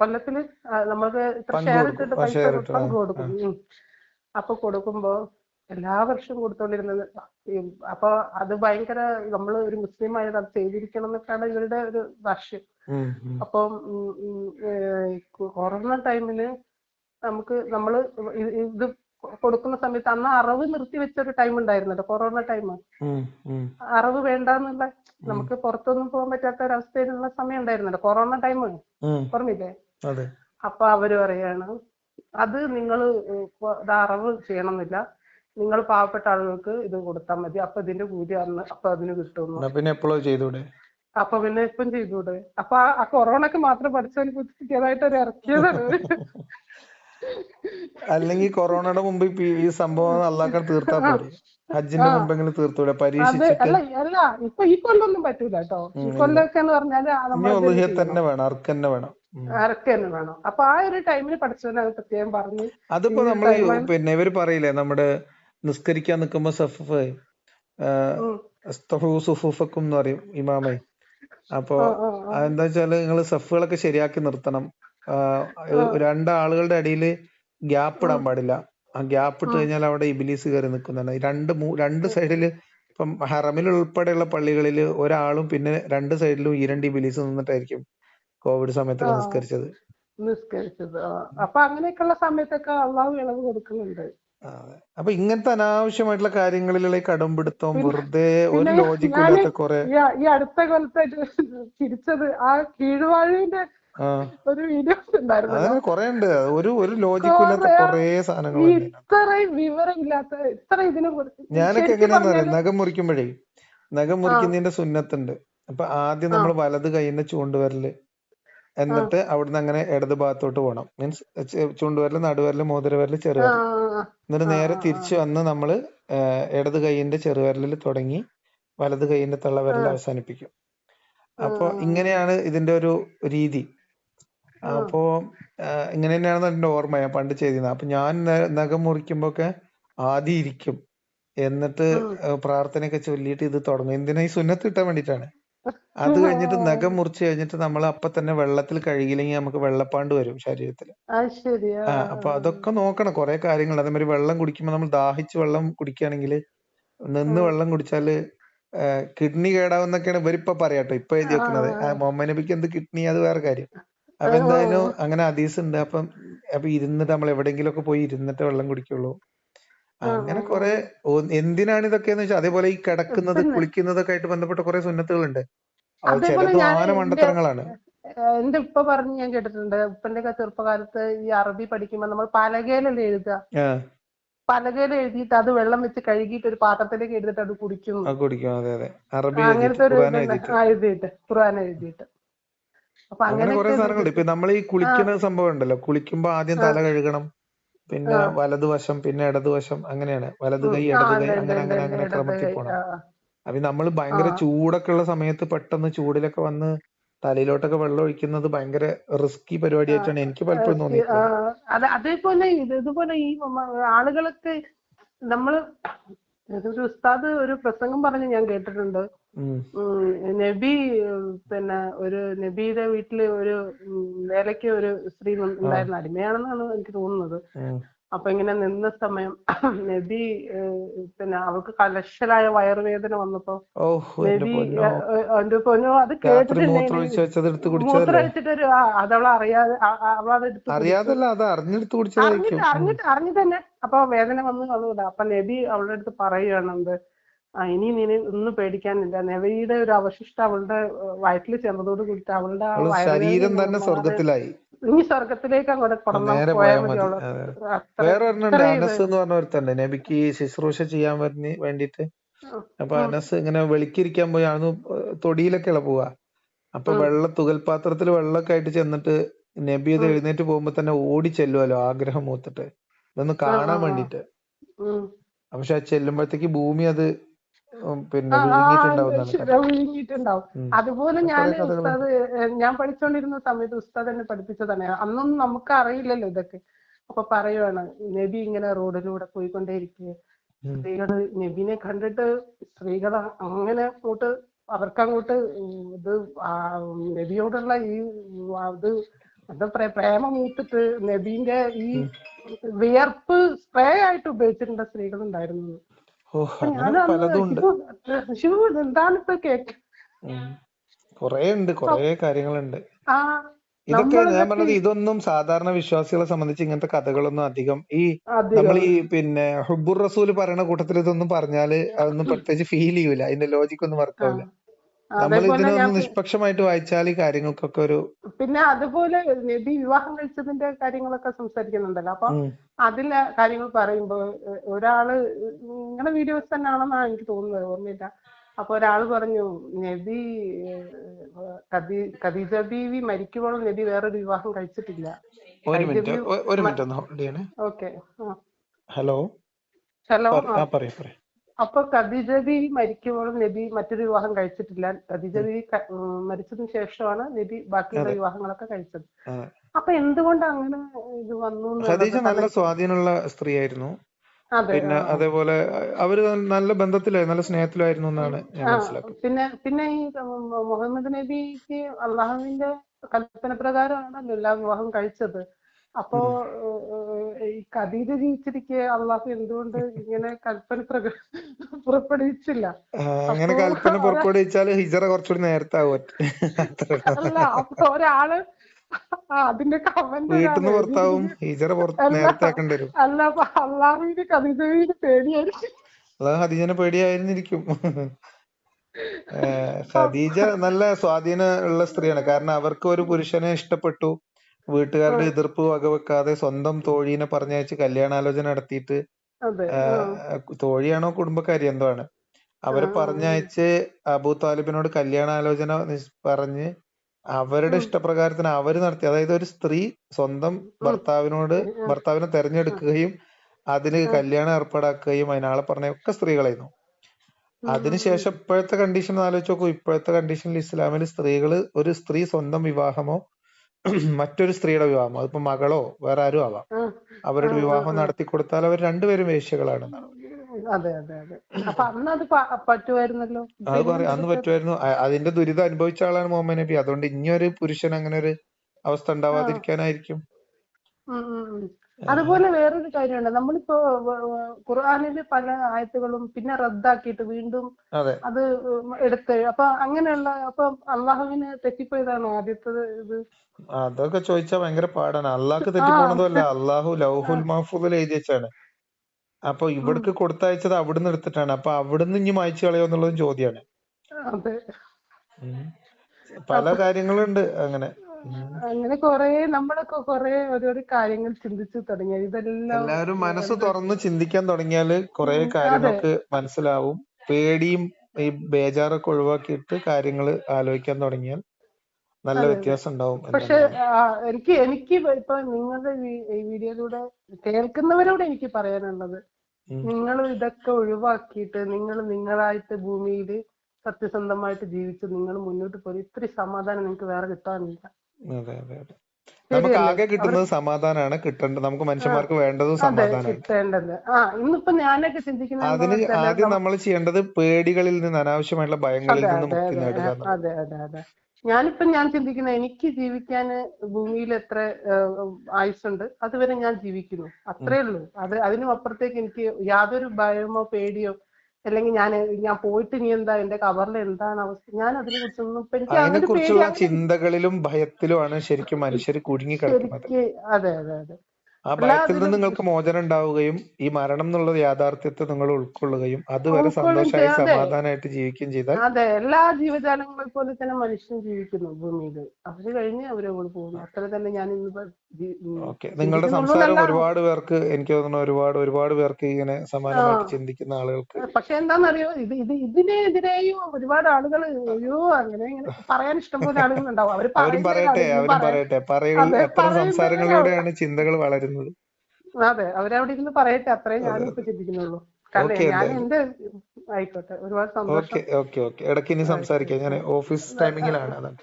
കൊല്ലത്തിൽ ആ, നമുക്ക് ഇത്ര ഷെയർ കൊടുക്കും. ഇട്ടിട്ട് പൈസ പങ്ക് കൊടുക്കും. അപ്പൊ കൊടുക്കുമ്പോ എല്ലാ വർഷവും കൊടുത്തോണ്ടിരുന്നത് അപ്പൊ അത് ഭയങ്കര നമ്മൾ ഒരു മുസ്ലിം ആയത് അത് ചെയ്തിരിക്കണം എന്നൊക്കെയാണ് ഇവരുടെ ഒരു ഭാഷ്യം. അപ്പം കൊറോണ ടൈമിൽ നമുക്ക് നമ്മൾ ഇത് കൊടുക്കുന്ന സമയത്ത് അന്ന് അറവ് നിർത്തി വെച്ച ഒരു ടൈം ഉണ്ടായിരുന്നല്ലോ കൊറോണ ടൈം അറിവ് വേണ്ടെന്നുള്ള നമുക്ക് പുറത്തൊന്നും പോകാൻ പറ്റാത്ത ഒരവസ്ഥയിലുള്ള സമയം ഉണ്ടായിരുന്നല്ലോ കൊറോണ ടൈം ഓർമ്മയില്ലേ? അപ്പൊ അവർ പറയാണ് അത് നിങ്ങൾ അറവ് ചെയ്യണമെന്നില്ല. നിങ്ങൾ പാവപ്പെട്ട ആളുകൾക്ക് ഇത് കൊടുത്താൽ മതി. അപ്പൊ ഇതിന്റെ കൂലി അന്ന് അപ്പൊ അതിന് കിട്ടും പിന്നെ എപ്പോഴും ചെയ്തൂടെ? അപ്പൊ പിന്നെ ഇപ്പം ചെയ്തൂടെ. അപ്പൊ ആ- കൊറോണക്ക് മാത്രം പഠിച്ചവന് പുതിയതായിട്ട് ഒരു ഇറക്കിയതാണ്. [LAUGHS] അല്ലെങ്കിൽ കൊറോണയുടെ മുമ്പ് ഈ സംഭവം അള്ളാക്കാൻ തീർത്താ പോരെ. ഹജ്ജിന്റെ. മുമ്പെങ്കിലും തീർത്തൂടെ പരീക്ഷിച്ചിട്ട്. അല്ല ഇപ്പൊ ഈ കൊല്ലൊന്നും പറ്റൂല കേട്ടോ. ഈ എന്ന് പറഞ്ഞാൽ തന്നെ വേണം അർക്ക് തന്നെ വേണം. തന്നെ വേണം. അപ്പൊ ആ ഒരു ടൈമിൽ പ്രത്യേകം പറഞ്ഞ് അതിപ്പോ നമ്മൾ പിന്നെ ഇവർ പറയില്ലേ നമ്മുടെ നിസ്കരിക്കാൻ നിൽക്കുമ്പോ സഫ് സുഫൂഫക്കും എന്ന് പറയും ഇമാമേ. അപ്പോ. എന്താ വെച്ചാൽ നിങ്ങൾ സഫുകളൊക്കെ ശരിയാക്കി നിർത്തണം. രണ്ടാളുകളുടെ ഇടയിൽ ഗ്യാപ്പ് ഇടാൻ പാടില്ല ആ ഗ്യാപ്പ് ഇട്ട്. കഴിഞ്ഞാൽ അവിടെ ഇബിലീസ് കയറി നിൽക്കുന്നതാണ് രണ്ട് രണ്ട് സൈഡിൽ ഇപ്പം ഹറമിൽ ഉൾപ്പെടെയുള്ള പള്ളികളിൽ ഒരാളും പിന്നെ രണ്ട് സൈഡിലും ഈ രണ്ട് ഇബിലീസ് നിന്നിട്ടായിരിക്കും കോവിഡ് സമയത്ത്. നിസ്കരിച്ചത് നിസ്കരിച്ചത്. അപ്പൊ അങ്ങനെയൊക്കെയുള്ള സമയത്തൊക്കെ അള്ളാഹു ഇളവ് കൊടുക്കുന്നുണ്ട്. അപ്പൊ ഇങ്ങനത്തെ അനാവശ്യമായിട്ടുള്ള കാര്യങ്ങളിലുള്ള കടമ്പിടുത്തം വെറുതെ ഒരു ലോജിക്കും ഇല്ലാത്ത കുറെ ഈ അടുത്ത കാലത്തായിട്ട് ചിരിച്ചത് ആ കീഴ്വാഴുവിന്റെ ഒരു വീഡിയോസ് ഉണ്ടായിരുന്നു അങ്ങനെ കുറെ ഉണ്ട് ഒരു കുറെ- സാധനങ്ങൾ ഇത്രയും വിവരമില്ലാത്ത ഇത്ര ഇതിനെ ഞാനൊക്കെ എങ്ങനെയാ എങ്ങനെയാന്ന് നഖം മുറിക്കുമ്പോഴേ നഖം മുറിക്കുന്നതിന്റെ സുന്നത്തുണ്ട്. അപ്പൊ ആദ്യം നമ്മൾ വലത് കൈയിന്റെ ചൂണ്ടുവരൽ എന്നിട്ട് അവിടുന്ന് അങ്ങനെ ഇടത് ഭാഗത്തോട്ട് പോകണം മീൻസ് ചൂണ്ടുവരൽ നടുവരൽ മോതിരവരൽ ആ, എന്നിട്ട് നേരെ തിരിച്ചു വന്ന് നമ്മൾ ഇടത് കൈയിന്റെ ചെറുവരലിൽ തുടങ്ങി വലത് കൈയിന്റെ തള്ളവരൽ. അവസാനിപ്പിക്കും. അപ്പൊ ഇങ്ങനെയാണ് ഇതിന്റെ ഒരു രീതി. അപ്പോ ഇങ്ങനെ തന്നെയാണ് എന്റെ ഓർമ്മ ഞാൻ പണ്ട് ചെയ്തിരുന്നത്. അപ്പൊ ഞാൻ നഖം നഖം മുറിക്കുമ്പോക്കെ ആദ്യം ഇരിക്കും. എന്നിട്ട് പ്രാർത്ഥനയൊക്കെ ചൊല്ലിയിട്ട് ഇത് തുടങ്ങും. എന്തിനാ ഈ സുന്നത്ത് കിട്ടാൻ വേണ്ടിയിട്ടാണ്? അത് കഴിഞ്ഞിട്ട് നഖം മുറിച്ച് കഴിഞ്ഞിട്ട് നമ്മൾ അപ്പൊ തന്നെ വെള്ളത്തിൽ കഴുകിയില്ലെങ്കിൽ നമുക്ക് വെള്ളപ്പാണ്ട് വരും ശരീരത്തിൽ. അപ്പൊ അതൊക്കെ നോക്കണം. കുറെ കാര്യങ്ങൾ. അതേമാതിരി വെള്ളം കുടിക്കുമ്പോൾ നമ്മൾ ദാഹിച്ച് വെള്ളം കുടിക്കുകയാണെങ്കിൽ നിന്ന് വെള്ളം കുടിച്ചാൽ കിഡ്നി കേടാവുന്നൊക്കെയാണ് ഇവരിപ്പൊ പറയാട്ടോ ഇപ്പൊ എഴുതി വെക്കുന്നത്. മുഹമ്മദ് നബിക്ക് എന്ത് കിഡ്നി? അത് വേറെ കാര്യം. അപ്പൊ എന്തായാലും അങ്ങനെ ഹദീസ് ഉണ്ട് അപ്പം അപ്പൊ ഇരുന്നിട്ട് നമ്മൾ എവിടെയെങ്കിലും ഒക്കെ പോയി ഇരുന്നിട്ട് വെള്ളം കുടിക്കുള്ളൂ. അങ്ങനെ കുറെ എന്തിനാണ് ഇതൊക്കെ എന്ന് വെച്ചാൽ അതേപോലെ ഈ കിടക്കുന്നത് കുളിക്കുന്നതൊക്കെ ആയിട്ട് ബന്ധപ്പെട്ട കുറെ സുന്നത്തുകളുണ്ട്. ചിലത് ആന മണ്ടത്തരങ്ങളാണ്. എന്റെ ഉപ്പ പറഞ്ഞ് ഞാൻ കേട്ടിട്ടുണ്ട്. ഉപ്പന്റെ ഒക്കെ ചെറുപ്പകാലത്ത് ഈ അറബി പഠിക്കുമ്പോ നമ്മൾ പലകയിലല്ലേ എഴുതുക പലകയിൽ എഴുതിയിട്ട് അത് വെള്ളം വെച്ച് കഴുകിയിട്ട് ഒരു പാത്രത്തിലേക്ക് എഴുതിട്ട് അത് കുടിക്കുന്നു അങ്ങനത്തെ ഒരു എഴുതിയിട്ട്. ഖുർആൻ എഴുതിയിട്ട്. അപ്പൊ അങ്ങനെ കുറെ സാധനങ്ങൾ സാധനങ്ങളുണ്ട്. ഇപ്പൊ നമ്മൾ ഈ കുളിക്കുന്ന സംഭവം ഉണ്ടല്ലോ കുളിക്കുമ്പോ ആദ്യം തല കഴുകണം. പിന്നെ. വലതുവശം പിന്നെ ഇടതുവശം അങ്ങനെയാണ്. വലത് കൈ ഇടതു കൈ അങ്ങനെ അങ്ങനെ അങ്ങനെ ക്രമത്തിൽ പോണം. അപ്പൊ നമ്മൾ ഭയങ്കര. ചൂടൊക്കെ ഉള്ള സമയത്ത് പെട്ടെന്ന് ചൂടിലൊക്കെ വന്ന് തലയിലോട്ടൊക്കെ വെള്ളം ഒഴിക്കുന്നത് ഭയങ്കര റിസ്കി പരിപാടിയായിട്ടാണ് എനിക്ക് പലപ്പോഴും തോന്നി തോന്നിയിട്ടുള്ളത്. അത് അതേപോലെ ഇതുപോലെ ഈ ആളുകളൊക്കെ നമ്മൾ ഒരു ഉസ്താദ് ഒരു പ്രസംഗം പറഞ്ഞ് ഞാൻ കേട്ടിട്ടുണ്ട്. നബി പിന്നെ ഒരു നബിയുടെ വീട്ടിൽ ഒരു വേലയ്ക്ക് ഒരു സ്ത്രീ ഉണ്ടായിരുന്നു അടിമയാണെന്നാണ് എനിക്ക് തോന്നുന്നത്. അപ്പൊ ഇങ്ങനെ നിന്ന സമയം [CLEARS THROAT] നബി പിന്നെ അവൾക്ക് കലശലായ വയറുവേദന വന്നപ്പോ നബി എന്റെ പൊന്നോ അത് കേട്ടിട്ട് കേട്ടിട്ടില്ല മൂത്രമൊഴിച്ച് വെച്ചത് എടുത്ത് മൂത്രം കുടിച്ചതല്ലേ വെച്ചിട്ടൊരു ആ അതവളെ അറിയാതെ ആ- ആ- അവളത്. അറിഞ്ഞിട്ട് അറിഞ്ഞിട്ട് തന്നെ അപ്പൊ വേദന വന്ന് അതുകൊണ്ട് അപ്പൊ നബി അവളുടെ അടുത്ത് പറയുകയാണ് എന്ത്? ആ ഇനി നീ ഒന്നും പേടിക്കാനില്ല. നബിയുടെ ഒരു അവശിഷ്ടം അവളുടെ വയറ്റിൽ ചെന്നതോട് കൂടിയിട്ട് അവളുടെ ശരീരം തന്നെ സ്വർഗത്തിലായി ഇനി സ്വർഗത്തിലേക്ക് അങ്ങോട്ട് കടന്നു പോയാൽ പോയാൽ മതി. മതി അവൾ അതെ. അത്ര വേറെ. അനസ് എന്ന് പറഞ്ഞ ഒരുത്തണ്ട് നബിക്ക് ശുശ്രൂഷ ചെയ്യാൻ വേണ്ടി വേണ്ടിട്ട് അപ്പൊ അനസ് ഇങ്ങനെ വെളിക്കിരിക്കാൻ പോയി. അന്ന് തൊടിയിലൊക്കെയുള്ള പോവാ. അപ്പൊ വെള്ള തുകൽപാത്രത്തിൽ വെള്ളമൊക്കെ ആയിട്ട് ചെന്നിട്ട് നബി അത്. എഴുന്നേറ്റ് പോകുമ്പോ തന്നെ ഓടി ചെല്ലുവല്ലോ ആഗ്രഹം മൂത്തിട്ട്. ഇതൊന്ന് കാണാൻ. വേണ്ടിട്ട്. പക്ഷെ ചെല്ലുമ്പോഴത്തേക്ക് ഭൂമി അത് പിന്നെ വിഴുങ്ങിയിട്ടുണ്ടാവും. അതുപോലെ ഞാൻ ഉസ്താദ് ഞാൻ പഠിച്ചുകൊണ്ടിരുന്ന സമയത്ത് ഉസ്താദ് എന്നെ പഠിപ്പിച്ചതാണ്. അന്നൊന്നും നമുക്ക് അറിയില്ലല്ലോ ഇതൊക്കെ. അപ്പൊ പറയുവാണ് നബി ഇങ്ങനെ റോഡിലൂടെ പോയിക്കൊണ്ടേയിരിക്കുക സ്ത്രീകൾ നബിനെ കണ്ടിട്ട് സ്ത്രീകൾ അങ്ങനെ അങ്ങോട്ട് അവർക്കങ്ങോട്ട് ഇത് നബിയോടുള്ള ഈ ഇത് എന്താ പറയാ പ്രേമ മൂത്തിട്ട് നബീന്റെ ഈ വിയർപ്പ് സ്പ്രേ ആയിട്ട് ഉപയോഗിച്ചിട്ടുണ്ട് സ്ത്രീകൾ ഉണ്ടായിരുന്നു. ഓ അപ്പൊ അങ്ങനെ ഞാനന്ന് പലതും ഉണ്ട്. ശിവ എന്താണ് ഇപ്പൊ കേക്ക്? ഉം. കൊറേ ഉണ്ട് കൊറേ കാര്യങ്ങളുണ്ട്. ഇതൊക്കെ ഞാൻ പറഞ്ഞത് ഇതൊന്നും സാധാരണ വിശ്വാസികളെ സംബന്ധിച്ച് ഇങ്ങനത്തെ കഥകളൊന്നും അധികം ഈ നമ്മൾ ഈ പിന്നെ ഹുബുർ റസൂൽ പറയുന്ന കൂട്ടത്തിൽ ഇതൊന്നും പറഞ്ഞാൽ അതൊന്നും പ്രത്യേകിച്ച് ഫീൽ ചെയ്യൂല. അതിന്റെ ലോജിക് ഒന്നും വർക്ക്. ആവില്ല നമ്മൾ ഇതിനൊന്ന് നിഷ്പക്ഷമായിട്ട് വായിച്ചാൽ ഈ കാര്യങ്ങൾക്കൊക്കെ ഒരു പിന്നെ അതുപോലെ നബി വിവാഹം കഴിച്ചതിന്റെ കാര്യങ്ങളൊക്കെ സംസാരിക്കുന്നുണ്ടല്ലോ. അപ്പൊ അതിലെ കാര്യങ്ങൾ പറയുമ്പോ ഏഹ്, ഒരാൾ നിങ്ങളുടെ വീഡിയോസ് തന്നെയാണെന്നാണ് എനിക്ക് തോന്നുന്നത് ഓർമ്മയില്ല. അപ്പൊ ഒരാൾ പറഞ്ഞു നബി ഖദീജ ബീവി മരിക്കുമ്പോൾ നബി വേറൊരു വിവാഹം കഴിച്ചിട്ടില്ല. ഒരു മിനിറ്റ് ഒരു മിനിറ്റ് ഒന്ന് ഹോൾഡ് ചെയ്യണേ. Okay hello? ഹലോ പറയൂ പറയൂ. അപ്പൊ ഖദീജ ബി മരിക്കുമ്പോൾ നബി മറ്റൊരു വിവാഹം കഴിച്ചിട്ടില്ല. ഖദീജ ബി ക- മരിച്ചതിന് ശേഷമാണ് നബി ബാക്കിയുള്ള. വിവാഹങ്ങളൊക്കെ കഴിച്ചത്. അപ്പൊ എന്തുകൊണ്ട് അങ്ങനെ ഇത് വന്നു ഖദീജ നല്ല സ്വാധീനമുള്ള സ്ത്രീയായിരുന്നു. അതെ പിന്നെ അതേപോലെ അവർ നല്ല ബന്ധത്തിലായി നല്ല സ്നേഹത്തിലായിരുന്നു എന്നാണ് ഞാൻ മനസ്സിലാക്കുന്നത്. പിന്നെ പിന്നെ ഈ മുഹമ്മദ് നബിക്ക് അള്ളാഹുവിന്റെ കൽപ്പന പ്രകാരമാണല്ലോ എല്ലാ വിവാഹം കഴിച്ചത്. അപ്പോ ഈ കദീജ ജീവിച്ചിരിക്കെ അള്ളാഹു എന്തുകൊണ്ട് ഇങ്ങനെ കൽപ്പന പുറപ്പെടുവിച്ചില്ല? അങ്ങനെ കൽപ്പന പുറപ്പെടുവിച്ചാൽ ഹിജറ കുറച്ചുകൂടി നേരത്തെ. അല്ല അപ്പൊ ഒരാൾ അതിന്റെ കമന്റ് പുറത്താവും. ഹിജറ. നേരത്തെ വരും. അല്ല അപ്പൊ അള്ളാഹുവിന് കദീജവിന് പേടിയായിരിക്കും. അതാ ഖദീജനെ പേടിയായിരുന്നിരിക്കും. ഖദീജ നല്ല സ്വാധീനം ഉള്ള സ്ത്രീയാണ്. കാരണം അവർക്ക് ഒരു പുരുഷനെ ഇഷ്ടപ്പെട്ടു. വീട്ടുകാരുടെ എതിർപ്പ് വകവെക്കാതെ സ്വന്തം തോഴീനെ പറഞ്ഞയച്ച് കല്യാണാലോചന നടത്തിയിട്ട് അതെ ആ, തോഴിയാണോ കുടുംബക്കാരി എന്തോ ആണ് അവരെ. പറഞ്ഞയച്ച് അബൂ താലിബിനോട് കല്യാണാലോചന നിസ് പറഞ്ഞ് അവരുടെ ഉം. ഇഷ്ടപ്രകാരത്തിന് അവർ നടത്തി അതായത് ഒരു സ്ത്രീ സ്വന്തം ഭർത്താവിനോട്. ഭർത്താവിനെ തെരഞ്ഞെടുക്കുകയും അതിന്. കല്യാണം ഏർപ്പാടാക്കുകയും അതിനാളെ പറഞ്ഞ ഒക്കെ സ്ത്രീകളായിരുന്നു ഉം, അതിനുശേഷം ഇപ്പോഴത്തെ കണ്ടീഷൻ ആലോചിച്ച് നോക്കൂ ഇപ്പോഴത്തെ കണ്ടീഷനിൽ ഇസ്ലാമിൽ സ്ത്രീകൾ ഒരു സ്ത്രീ സ്വന്തം വിവാഹമോ [CLEARS THROAT] മറ്റൊരു സ്ത്രീയുടെ വിവാഹം. അതിപ്പോ മകളോ വേറെ ആരും ആവാം. അവരുടെ വിവാഹം. നടത്തി കൊടുത്താൽ അവർ രണ്ടുപേരും വേശ്യകളാണെന്നാണ്. അതെ അതെ അതെ. അപ്പൊ അന്ന് അത് പറ്റുമായിരുന്നല്ലോ? അത് പറയും അന്ന് പറ്റുമായിരുന്നു. അതിന്റെ ദുരിതം അനുഭവിച്ച ആളാണ് മുഹമ്മദ് നബി അതുകൊണ്ട് ഇനി ഒരു പുരുഷൻ അങ്ങനെ ഒരു അവസ്ഥ ഉണ്ടാവാതിരിക്കാനായിരിക്കും. അതുപോലെ വേറൊരു കാര്യമുണ്ട്. നമ്മളിപ്പോ ഖുർആനിൽ പല ആയത്തുകളും പിന്നെ റദ്ദാക്കിയിട്ട് വീണ്ടും അതെ. എടുത്ത് അപ്പൊ അങ്ങനെയുള്ള അപ്പൊ അള്ളാഹുവിന് തെറ്റിപ്പോയതാണോ ആദ്യത്തത് ഇത്? അതൊക്കെ ചോദിച്ചാൽ ഭയങ്കര പാടാണ്. അള്ളാഹ്ക്ക് തെറ്റിപ്പോണതല്ല അള്ളാഹു ലൗഹുൽ മഹഫൂദിൽ എഴുതി വെച്ചാണ് അപ്പൊ ഇവിടക്ക് കൊടുത്തയച്ചത് അവിടുന്ന് എടുത്തിട്ടാണ്. അപ്പൊ അവിടുന്ന് ഇനി മായ്ച്ചു കളയോ എന്നുള്ളതും ചോദ്യമാണ് അതെ. പല കാര്യങ്ങളുണ്ട് അങ്ങനെ. അങ്ങനെ കൊറേ നമ്മളൊക്കെ കൊറേ ഓരോരോ കാര്യങ്ങൾ ചിന്തിച്ചു തുടങ്ങി ഇതെല്ലാം എല്ലാവരും മനസ്സ് തുറന്ന് ചിന്തിക്കാൻ തുടങ്ങിയാൽ കൊറേ കാര്യങ്ങൾക്ക് മനസ്സിലാവും. പേടിയും ഈ ബേജാറൊക്കെ ഒഴിവാക്കിയിട്ട് കാര്യങ്ങൾ ആലോചിക്കാൻ തുടങ്ങിയാൽ നല്ല. വ്യത്യാസം ഉണ്ടാവും പക്ഷെ എനിക്ക് എനിക്ക് ഇപ്പൊ നിങ്ങളുടെ വീഡിയോയിലൂടെ കേൾക്കുന്നവരോട് എനിക്ക് പറയാനുള്ളത്. നിങ്ങൾ ഇതൊക്കെ ഒഴിവാക്കിയിട്ട് നിങ്ങൾ നിങ്ങളായിട്ട് ഭൂമിയിൽ സത്യസന്ധമായിട്ട് ജീവിച്ച് നിങ്ങൾ മുന്നോട്ട് പോയി. ഇത്തിരി സമാധാനം നിങ്ങൾക്ക് വേറെ കിട്ടാനില്ല. അതെ അതെ അതെ. നമുക്ക്? ആകെ കിട്ടുന്നത് സമാധാനമാണ് കിട്ടേണ്ടത് നമുക്ക് മനുഷ്യന്മാർക്ക് വേണ്ടതും സമാധാനമാണ് അതിന് ആദ്യം നമ്മൾ ചെയ്യേണ്ടത് പേടികളിൽ നിന്ന് അനാവശ്യമായിട്ടുള്ള ഭയങ്ങളിൽ നിന്ന് മുക്തി അതെ നേടുക ഞാനിപ്പോ ഞാൻ ചിന്തിക്കുന്നത് എനിക്ക് ജീവിക്കാൻ ഭൂമിയിൽ എത്ര ഏഹ്, ആയുസ്സുണ്ട് അതുവരെ ഞാൻ ജീവിക്കുന്നു. അത്രേ ഉള്ളൂ. അത് അതിനും അപ്പുറത്തേക്ക് എനിക്ക് യാതൊരു ഭയമോ പേടിയോ അല്ലെങ്കിൽ ഞാൻ ഞാൻ പോയിട്ട് ഇനി എന്താ എന്റെ കവറിൽ എന്താണ് അവസ്ഥ? ഞാൻ അതിനെ കുറിച്ചൊന്നും ഇപ്പൊ എനിക്ക് അതിനെ അങ്ങനെ പേടി കുറിച്ചുള്ള അങ്ങനെ ചിന്തകളിലും ഭയത്തിലുമാണ് ശരിക്കും മനുഷ്യർ കുടുങ്ങി കിടക്കുന്നത്. അതെ അതെ അതെ. ആ ഭയത്തിൽ നിന്ന് നിങ്ങൾക്ക് മോചനം ഉണ്ടാവുകയും ഈ മരണം എന്നുള്ള യാഥാർത്ഥ്യത്തെ നിങ്ങൾ ഉൾക്കൊള്ളുകയും അതുവരെ സന്തോഷമായി സമാധാനമായിട്ട് ജീവിക്കുകയും ചെയ്താൽ അതെ എല്ലാ ജീവജാലങ്ങളെ പോലെ തന്നെ മനുഷ്യൻ ജീവിക്കുന്നു ഭൂമിയിൽ. അവർ കഴിഞ്ഞ് അവരെ കൂടെ പോകുന്നു. അത്ര തന്നെ ഞാൻ ഇന്ന് ഓക്കെ. നിങ്ങളുടെ സംസാരം ഒരുപാട് പേർക്ക് എനിക്ക് തോന്നുന്നു ഒരുപാട് ഒരുപാട് പേർക്ക് ഇങ്ങനെ സമാനമായിട്ട് ചിന്തിക്കുന്ന ആളുകൾക്ക് പക്ഷെ എന്താണെന്നറിയോ ഇത് ഇത് ഇതിനെതിരെയും ഒരുപാട് ആളുകൾ അയ്യോ അങ്ങനെ ഇങ്ങനെ പറയാൻ ഇഷ്ടംപോലെ ആളുകൾ ഉണ്ടാവും. അവർ അവരും പറയട്ടെ അവരും പറയട്ടെ. പറയുകൾ എത്ര സംസാരങ്ങളിലൂടെയാണ് ചിന്തകൾ വളരുന്നത്. അതെ അവരവിടെ ഇരുന്ന് പറയട്ടെ അത്രേ ഞാനും ഇപ്പൊ ചിന്തിക്കുന്നുള്ളൂ. ഞാൻ. എന്റെ ആയിക്കോട്ടെ ഒരുപാട് ഓക്കെ സന്തോഷം. ഓക്കെ ഓക്കെ ഇടയ്ക്ക് ഇനി സംസാരിക്കാം. ഞാൻ ഓഫീസ് ടൈമിങ്ങിലാണ് അതാണ്.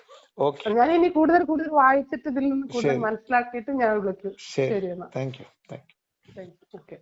ഞാൻ ഇനി കൂടുതൽ കൂടുതൽ വായിച്ചിട്ട് ഇതിൽ നിന്ന് കൂടുതൽ മനസ്സിലാക്കിയിട്ട് ഞാൻ വിളിക്കും. ശരി. ശരി എന്നാ. Thank you. Thank you. Okay.